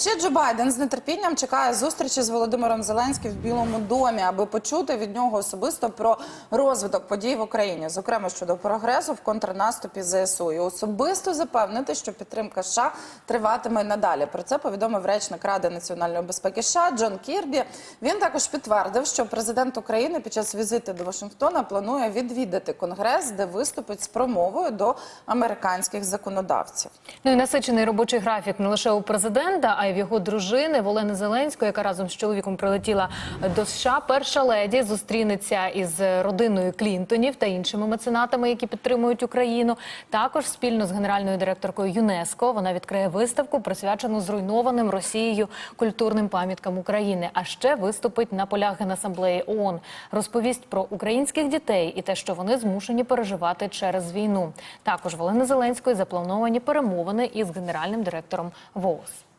Ще Джо Байден з нетерпінням чекає зустрічі з Володимиром Зеленським в Білому домі, аби почути від нього особисто про розвиток подій в Україні, зокрема щодо прогресу в контрнаступі ЗСУ, і особисто запевнити, що підтримка США триватиме надалі. Про це повідомив речник Ради національної безпеки США Джон Кірбі. Він також підтвердив, що президент України під час візиту до Вашингтона планує відвідати конгрес, де виступить з промовою до американських законодавців. Ну і насичений робочий графік не лише у президента, а й в його дружини Волени Зеленської, яка разом з чоловіком прилетіла до США. Перша леді зустрінеться із родиною Клінтонів та іншими меценатами, які підтримують Україну. Також спільно з генеральною директоркою ЮНЕСКО вона відкриє виставку, присвячену зруйнованим Росією культурним пам'яткам України. А ще виступить на полях Генасамблеї ООН. Розповість про українських дітей і те, що вони змушені переживати через війну. Також Волини Зеленської заплановані перемовини із генеральним директором ВООЗ.